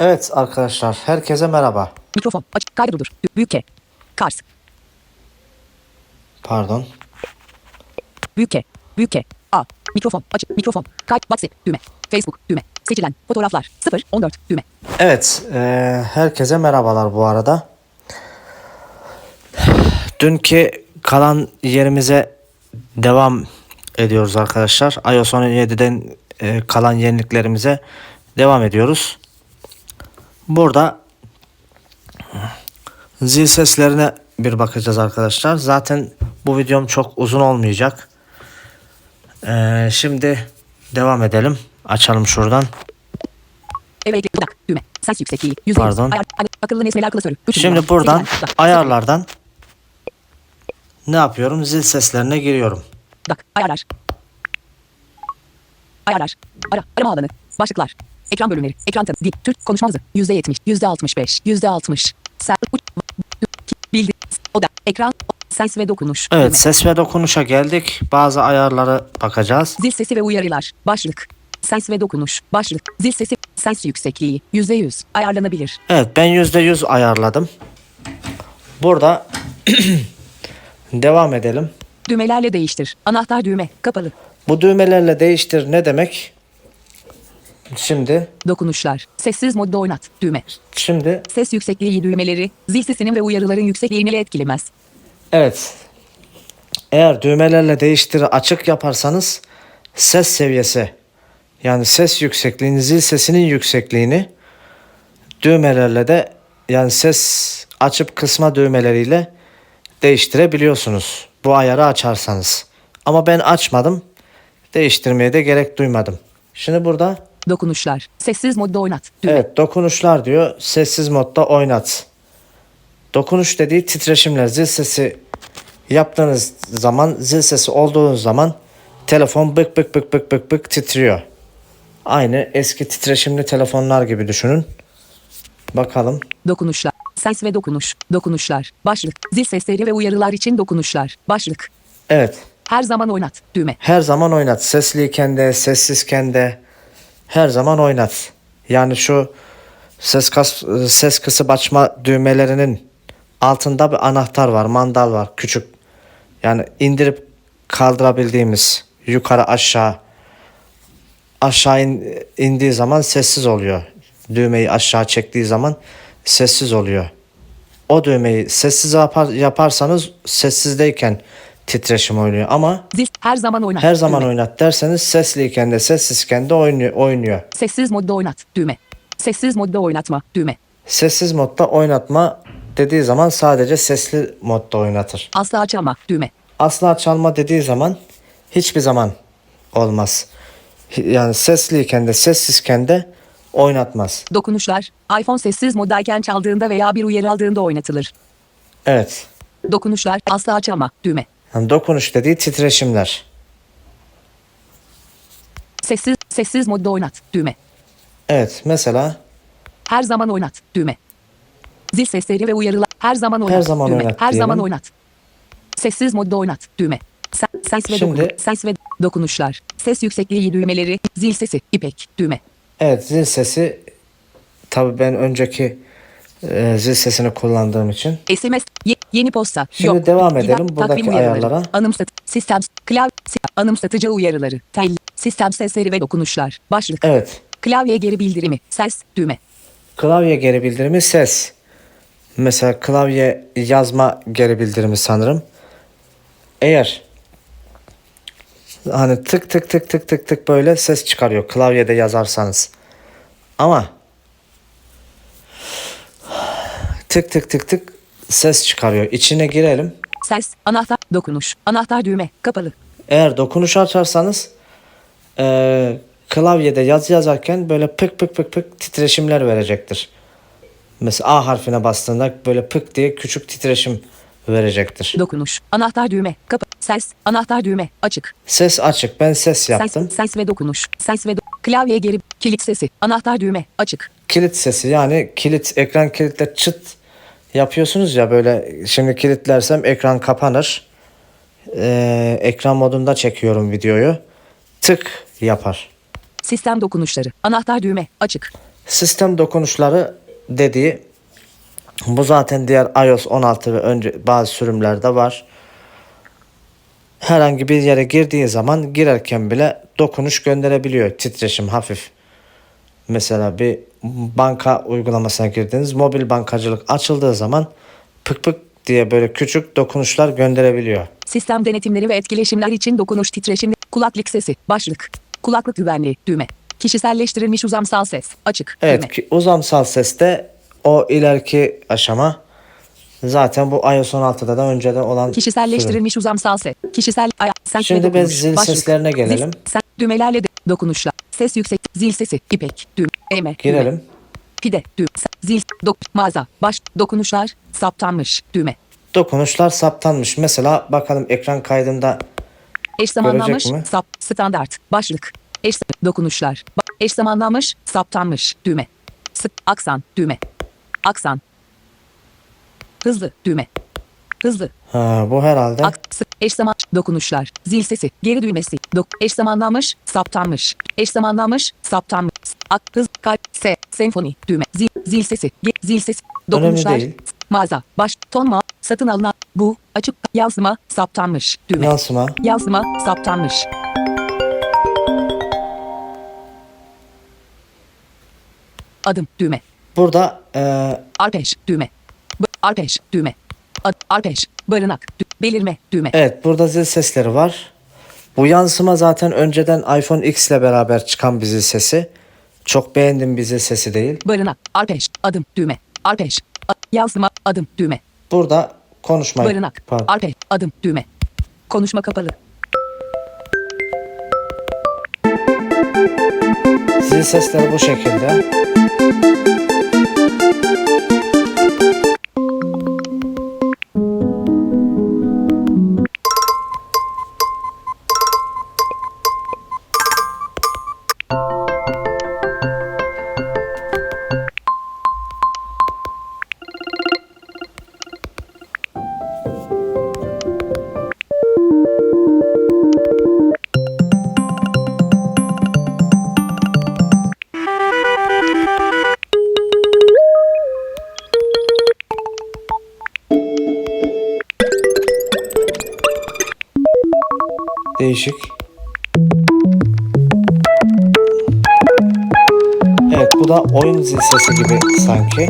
Evet arkadaşlar herkese merhaba. Mikrofon. Aç. Kaydı durdur. Bü- Büyük K. Kars. Pardon. Büyük K. Büyük K. A. Mikrofon. Aç. Mikrofon. Kayıt. WhatsApp. Düğme. Facebook. Düğme. Seçilen. Fotoğraflar. 0. 14. Düğme. Evet e, herkese merhabalar bu arada. Dünkü kalan yerimize devam ediyoruz arkadaşlar. iOS 17'den e, kalan yeniliklerimize devam ediyoruz. Burada zil seslerine bir bakacağız arkadaşlar. Zaten bu videom çok uzun olmayacak. E, şimdi devam edelim. Açalım şuradan. Eve ekle. Dudak. Düğme. Ses yüksekliği. %100. Pardon. Şimdi buradan ayarlardan ne yapıyorum? Zil seslerine giriyorum. Dudak. Ayarlar. Ayarlar. Ara. Arama alanı. Başlıklar. Ekran bölümleri. Ekran tanı. Dil. Türk. Konuşma hızı. %70. %65. %60. Sen. Uç. Bildi. Oda. Ekran. Ses ve dokunuş. Düğme. Evet ses ve dokunuşa geldik. Bazı ayarlara bakacağız. Zil sesi ve uyarılar. Başlık. Ses ve dokunuş. Başlık. Zil sesi. Ses yüksekliği. %100. Ayarlanabilir. Evet ben %100 ayarladım. Burada devam edelim. Düğmelerle değiştir. Anahtar düğme. Kapalı. Bu düğmelerle değiştir ne demek? Şimdi Dokunuşlar. Sessiz modda oynat. Düğme. şimdi Ses yüksekliği düğmeleri. Zil sesinin ve uyarıların yüksekliğini etkilemez. evet. Eğer düğmelerle değiştir açık yaparsanız ses seviyesi yani ses yüksekliğini, zil sesinin yüksekliğini düğmelerle de yani ses açıp kısma düğmeleriyle değiştirebiliyorsunuz. Bu ayarı açarsanız. Ama ben açmadım. Değiştirmeye de gerek duymadım. Şimdi burada Dokunuşlar. Sessiz modda oynat. Düğme. evet dokunuşlar diyor. Sessiz modda oynat. Dokunuş dediği titreşimler. Zil sesi yaptığınız zaman zil sesi olduğunuz zaman telefon bık bık bık bık bık bık titriyor. Aynı eski titreşimli telefonlar gibi düşünün. Bakalım. Dokunuşlar. Ses ve dokunuş. Dokunuşlar. Başlık. Zil sesleri ve uyarılar için dokunuşlar. Başlık. Evet. Her zaman oynat. Düğme. Her zaman oynat. Sesliyken de, sessizken de her zaman oynat. Yani şu ses kas, ses kısıp açma düğmelerinin altında bir anahtar var, mandal var, küçük. Yani indirip kaldırabildiğimiz yukarı aşağı aşağı in- indiği zaman sessiz oluyor. Düğmeyi aşağı çektiği zaman sessiz oluyor. O düğmeyi sessiz yapar, yaparsanız sessizdeyken titreşim oynuyor ama Zil her zaman oynat. her zaman Düğme. oynat derseniz sesliyken de sessizken de oynuyor. oynuyor. Sessiz modda oynat. Düğme. Sessiz modda oynatma. Düğme. Sessiz modda oynatma dediği zaman sadece sesli modda oynatır. Asla açama. Düğme. Asla çalma dediği zaman hiçbir zaman olmaz. Yani sesliyken de sessizken de oynatmaz. Dokunuşlar. iPhone sessiz moddayken çaldığında veya bir uyarı aldığında oynatılır. Evet. Dokunuşlar. Asla açama. Düğme. Yani dokunuş dediği titreşimler. Sessiz, sessiz modda oynat. Düğme. Evet mesela Her zaman oynat. Düğme. Zil sesleri ve uyarılar. Her zaman oynat. zaman düğme. oynat Her diyelim. zaman oynat. Sessiz modda oynat. Düğme. Ses ve Şimdi- dokunuş. Ses ve dokunuşlar. Ses yüksekliği düğmeleri. Zil sesi. ipek. Düğme. evet zil sesi tabii ben önceki e, zil sesini kullandığım için SMS. Ye- yeni posta. Şimdi devam edelim İlan, buradaki ayarlara. Anımsat. Sistem. Klav. Anımsatıcı uyarıları. Tel. Sistem sesleri ve dokunuşlar. Başlık. evet Klavye geri bildirimi. Ses. Düğme. Klavye geri bildirimi ses. Mesela klavye yazma geri bildirimi sanırım. Eğer hani tık tık tık tık tık tık böyle ses çıkarıyor klavyede yazarsanız. Ama tık tık tık tık ses çıkarıyor. İçine girelim. Ses. Anahtar. Dokunuş. Anahtar düğme. Kapalı. Eğer dokunuş açarsanız eee, klavyede yazı yazarken böyle pık pık pık pık titreşimler verecektir. Mesela A harfine bastığında böyle pık diye küçük titreşim verecektir. Dokunuş. Anahtar düğme. Kapı. Ses. Anahtar düğme. Açık. Ses açık. Ben ses yaptım. Ses, ses ve dokunuş. Ses ve do- klavye geri kilit sesi. Anahtar düğme. Açık. Kilit sesi yani kilit ekran kilitle çıt yapıyorsunuz ya böyle şimdi kilitlersem ekran kapanır. Eee, ekran modunda çekiyorum videoyu. Tık yapar. Sistem dokunuşları. Anahtar düğme. Açık. Sistem dokunuşları dediği bu zaten diğer iOS 16 ve önce bazı sürümlerde var. Herhangi bir yere girdiği zaman girerken bile dokunuş gönderebiliyor. Titreşim hafif. Mesela bir banka uygulamasına girdiniz. Mobil bankacılık açıldığı zaman pık pık diye böyle küçük dokunuşlar gönderebiliyor. Sistem denetimleri ve etkileşimler için dokunuş titreşimli. Kulaklık sesi. Başlık. Kulaklık güvenliği. Düğme. Kişiselleştirilmiş uzamsal ses. Açık. Evet Düğme. ki uzamsal seste o ileriki aşama zaten bu iOS 16'da da önceden olan sürüm. Kişiselleştirilmiş uzamsal ses. Kişisel aya, ses Şimdi biz zil seslerine gelelim. Zil, sen, düğmelerle de dokunuşla. Ses yüksek. Zil sesi. İpek. Düğme. Eme. Girelim. Düğme. Pide. Se- Zil. Dok. Mağaza. Baş. Dokunuşlar. Saptanmış. Düğme. Dokunuşlar saptanmış. Mesela bakalım ekran kaydında Eş zamanlanmış. Mi? Sap. Standart. Başlık. Eş dokunuşlar. Eş zamanlanmış. Saptanmış. Düğme. Sık. Aksan. Düğme. Aksan. Hızlı. Düğme. Hızlı. ha, bu herhalde. Ak, sık, eş zaman, dokunuşlar, zil sesi, geri düğmesi, dok, eş zamanlanmış, saptanmış, eş zamanlanmış, saptanmış, ak, hız, kalp, se, senfoni, düğme, zil, zil sesi, ge, zil sesi, dokunuşlar, mağaza, baş, ton ma, satın alınan, bu, açık, yansıma, saptanmış, düğme, yansıma. yansıma, saptanmış. Adım, düğme, Burada e, arpeş, düğme, B, arpeş, düğme, Ad, arpeş, barınak, belirme, düğme. evet burada zil sesleri var. Bu yansıma zaten önceden iPhone X ile beraber çıkan bir zil sesi. Çok beğendim bir zil sesi değil. Barınak, arpeş, adım, düğme, arpeş, a- yansıma, adım, düğme, Burada konuşmayı barınak, pardon. arpeş, adım, düğme, konuşma kapalı, Zil sesleri bu şekilde. Değişik. Evet bu da oyun zil sesi gibi sanki.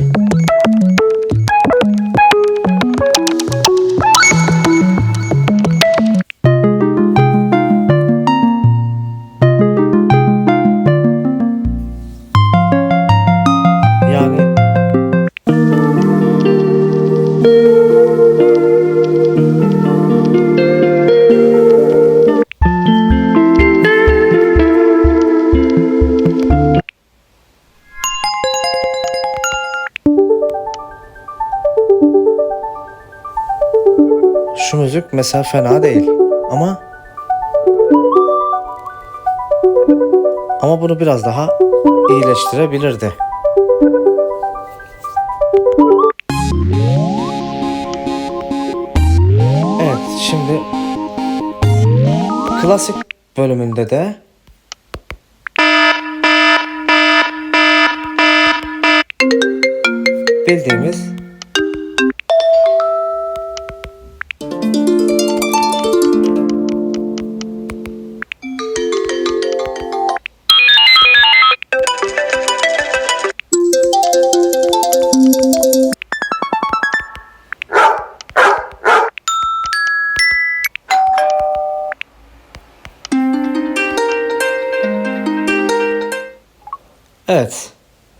Şu müzik mesela fena değil ama ama bunu biraz daha iyileştirebilirdi. Evet şimdi klasik bölümünde de bildiğimiz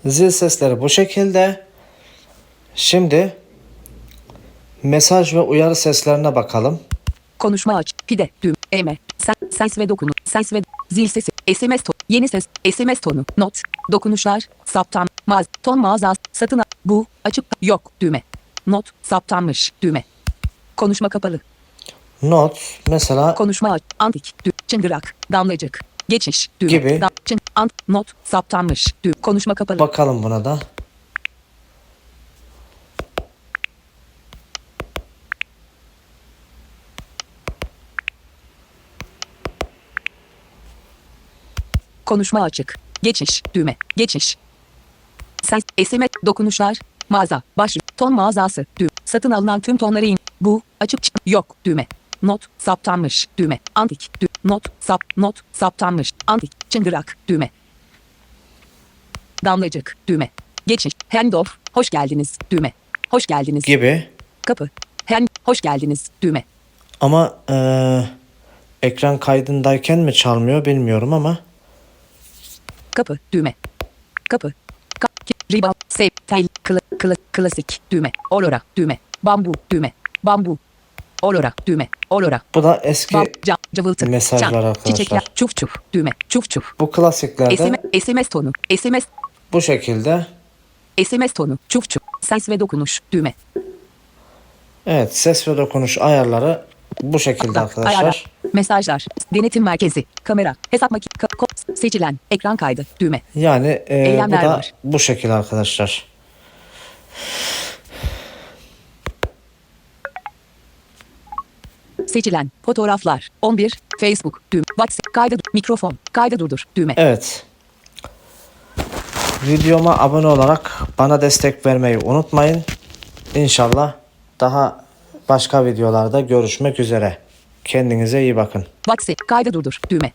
Zil sesleri bu şekilde. Şimdi mesaj ve uyarı seslerine bakalım. konuşma aç, pide, düğme, eme, ses ve dokunu, ses ve zil sesi, SMS tonu, yeni ses, SMS tonu, not, dokunuşlar, saptan, mağaz, ton mağaza, satın bu, açık, yok, düğme, not, saptanmış, düğme, konuşma kapalı, Not mesela konuşma aç, antik, dü, çıngırak, damlacık, geçiş, düğme, Gibi. çın, ant, not, saptanmış, düğme, konuşma kapalı, bakalım buna da. konuşma açık, geçiş, düğme, geçiş, Sen SMS dokunuşlar. Mağaza. Baş. Ton mağazası. Düğme. Satın alınan tüm tonları in. Bu. Açık. çık- Yok. Düğme. Not. Saptanmış. Düğme. Antik. Dü not. Sap. Not. Saptanmış. Antik. Çıngırak. Düğme. Damlacık. Düğme. Geçiş. Handoff. Hoş geldiniz. Düğme. Hoş geldiniz. gibi. Kapı. Hand. Hoş geldiniz. Düğme. Ama eee, ekran kaydındayken mi çalmıyor bilmiyorum ama Kapı. Düğme. Kapı. Ka Riba. Save. Tel. Kla kla klasik. Düğme. Aurora. Düğme. Bambu. Düğme. Bambu. Aurora. Düğme. Aurora. bu da eski Bam. Cam. Cıvıltı. mesajlar arkadaşlar. Çiçekler. Çuf çuf. Düğme. Çuf çuf. bu klasiklerde SMS, SMS tonu. SMS. bu şekilde SMS tonu. Çuf çuf. Ses ve dokunuş. Düğme. evet ses ve dokunuş ayarları bu şekilde arkadaşlar. Ayarlar. Mesajlar. Denetim merkezi. Kamera. Hesap makine. Ka- ko- seçilen. Ekran kaydı. Düğme. Yani eee, bu da var. bu şekilde arkadaşlar. Seçilen. Fotoğraflar. 11. Facebook. Düğme. WhatsApp. Kaydı. Mikrofon. Kaydı durdur. Düğme. Evet. Videoma abone olarak bana destek vermeyi unutmayın. İnşallah daha başka videolarda görüşmek üzere. Kendinize iyi bakın. WhatsApp. Kaydı durdur. Düğme.